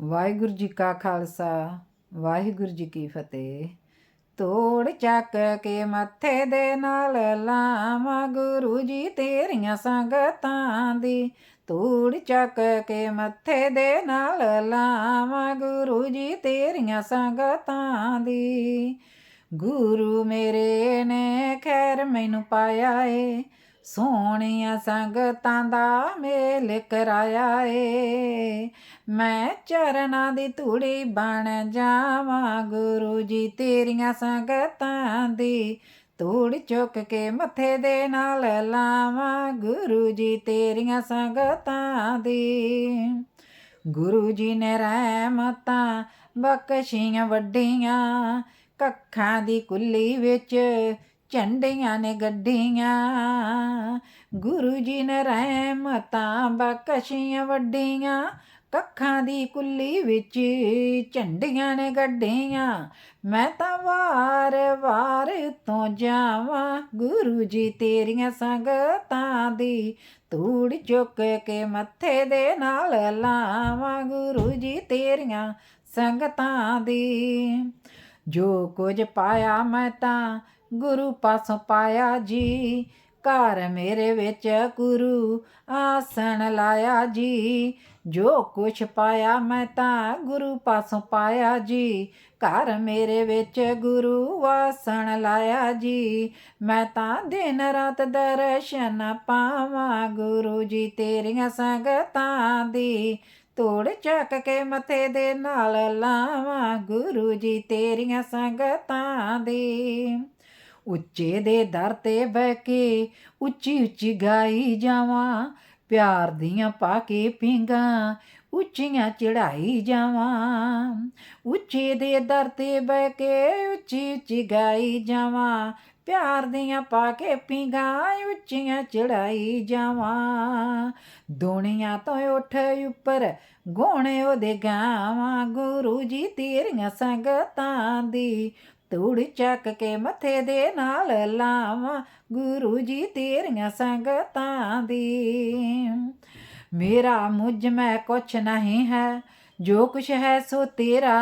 ਵਾਹਿਗੁਰੂ ਜੀ ਕਾ ਖਾਲਸਾ, ਵਾਹਿਗੁਰੂ ਜੀ ਕੀ ਫਤਿਹ। ਤੋੜ ਚੱਕ ਕੇ ਮੱਥੇ ਦੇ ਨਾਲ ਲਾਵਾਂ ਗੁਰੂ ਜੀ ਤੇਰੀਆਂ ਸੰਗਤਾਂ ਦੀ। ਤੋੜ ਚੱਕ ਕੇ ਮੱਥੇ ਦੇ ਨਾਲ ਲਾਵਾਂ ਗੁਰੂ ਜੀ ਤੇਰੀਆਂ ਸੰਗਤਾਂ ਦੀ। ਗੁਰੂ ਮੇਰੇ ਨੇ ਖੈਰ ਮੈਨੂੰ ਪਾਇਆ ਏ ਸੋਹਣੀਆਂ ਸੰਗਤਾਂ ਦਾ ਮੇਲ ਕਰਾਇਆ ਏ। ਮੈਂ ਚਰਨਾਂ ਦੀ ਧੂੜੀ ਬਣ ਜਾਵਾਂ, ਗੁਰੂ ਜੀ ਤੇਰੀਆਂ ਸੰਗਤਾਂ ਦੀ ਧੂੜ ਚੁੱਕ ਕੇ ਮੱਥੇ ਦੇ ਨਾਲ ਲਾਵਾਂ, ਗੁਰੂ ਜੀ ਤੇਰੀਆਂ ਸੰਗਤਾਂ ਦੀ। ਗੁਰੂ ਜੀ ਨੇ ਰਹਿਮਤਾਂ, ਬਖਸ਼ੀਆਂ ਵੱਡੀਆਂ, ਕੱਖਾਂ ਦੀ ਕੁੱਲੀ ਵਿੱਚ ਝੰਡੀਆਂ ਨੇ ਗੱਡੀਆਂ, ਗੁਰੂ ਜੀ ਨੇ ਰਹਿਮਤਾਂ ਬਖਸ਼ੀਆਂ ਵੱਡੀਆਂ, ਕੱਖਾਂ ਦੀ ਕੁੱਲੀ ਵਿੱਚ ਝੰਡੀਆਂ ਨੇ ਗੱਡੀਆਂ, ਮੈਂ ਤਾਂ ਵਾਰ-ਵਾਰ ਤੋਂ ਜਾਵਾਂ, ਗੁਰੂ ਜੀ ਤੇਰੀਆਂ ਸੰਗਤਾਂ ਦੀ ਧੂੜ ਚੁੱਕ ਕੇ ਮੱਥੇ ਦੇ ਨਾਲ ਲਾਵਾਂ, ਗੁਰੂ ਜੀ ਤੇਰੀਆਂ ਸੰਗਤਾਂ ਦੀ, ਜੋ ਕੁਝ ਪਾਇਆ ਮੈਂ ਤਾਂ ਗੁਰੂ ਪਾਸੋਂ ਪਾਇਆ ਜੀ। ਘਰ ਮੇਰੇ ਵਿੱਚ ਗੁਰੂ ਆਸਣ ਲਾਇਆ ਜੀ। ਜੋ ਕੁਛ ਪਾਇਆ ਮੈਂ ਤਾਂ ਗੁਰੂ ਪਾਸੋਂ ਪਾਇਆ ਜੀ। ਘਰ ਮੇਰੇ ਵਿੱਚ ਗੁਰੂ ਆਸਣ ਲਾਇਆ ਜੀ। ਮੈਂ ਤਾਂ ਦਿਨ ਰਾਤ ਦਰਸ਼ਨ ਪਾਵਾਂ ਗੁਰੂ ਜੀ ਤੇਰੀਆਂ ਸੰਗਤਾਂ ਦੀ। ਤੋੜ ਚੱਕ ਕੇ ਮੱਥੇ ਦੇ ਨਾਲ ਲਾਵਾਂ ਗੁਰੂ ਜੀ ਤੇਰੀਆਂ ਸੰਗਤਾਂ ਦੀ। ਉੱਚੇ ਦੇ ਦਰ ਤੇ ਬਹਿ ਕੇ ਉੱਚੀ ਉੱਚੀ ਗਾਈ ਜਾਵਾਂ। ਪਿਆਰ ਦੀਆਂ ਪਾ ਕੇ ਪਿੰਗਾ ਉੱਚੀਆਂ ਚੜਾਈ ਜਾਵਾਂ। ਉੱਚੇ ਦੇ ਦਰ ਤੇ ਬਹਿ ਕੇ ਉੱਚੀ ਉੱਚੀ ਗਾਈ ਜਾਵਾਂ। ਪਿਆਰ ਦੀਆਂ ਪਾ ਕੇ ਪਿੰਗਾ ਉੱਚੀਆਂ ਚੜਾਈ ਜਾਵਾਂ। ਦੁਨੀਆ ਤੋਂ ਉੱਠ ਉੱਪਰ ਗੋਣੇ ਉਹਦੇ ਗਾਵਾਂ। ਗੁਰੂ ਜੀ ਤੇਰੀਆਂ ਸੰਗਤਾਂ ਦੀ ਧੂੜ ਚੱਕ ਕੇ ਮੱਥੇ ਦੇ ਨਾਲ ਲਾਵਾਂ, ਗੁਰੂ ਜੀ ਤੇਰੀਆਂ ਸੰਗਤਾਂ ਦੀ। ਮੇਰਾ ਮੁਝ ਮੈਂ ਕੁਛ ਨਹੀਂ ਹੈ, ਜੋ ਕੁਛ ਹੈ ਸੋ ਤੇਰਾ।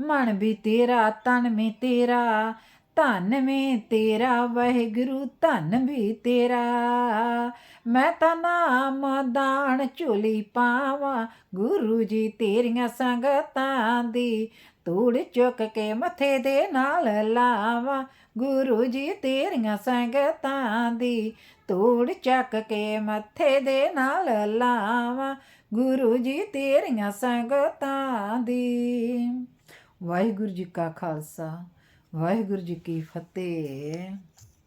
ਮਨ ਵੀ ਤੇਰਾ, ਤਨ ਵੀ ਤੇਰਾ, ਧਨ ਵੀ ਤੇਰਾ, ਵਾਹਿਗੁਰੂ ਧਨ ਵੀ ਤੇਰਾ। ਮੈਂ ਤਾਂ ਨਾਮ ਦਾਨ ਝੋਲੀ ਪਾਵਾਂ, ਗੁਰੂ ਜੀ ਤੇਰੀਆਂ ਸੰਗਤਾਂ ਦੀ। ਤੂੜ ਚੁੱਕ ਕੇ ਮੱਥੇ ਦੇ ਨਾਲ ਲਾਵਾਂ। ਗੁਰੂ ਜੀ ਤੇਰੀਆਂ ਸੰਗਤਾਂ ਦੀ ਤੂੜ ਚੱਕ ਕੇ ਮੱਥੇ ਦੇ ਨਾਲ ਲਾਵਾਂ। ਗੁਰੂ ਜੀ ਤੇਰੀਆਂ ਸੰਗਤਾਂ ਦੀ। ਵਾਹਿਗੁਰੂ ਜੀ ਕਾ ਖਾਲਸਾ, ਵਾਹਿਗੁਰੂ ਜੀ ਕੀ ਫਤਿਹ।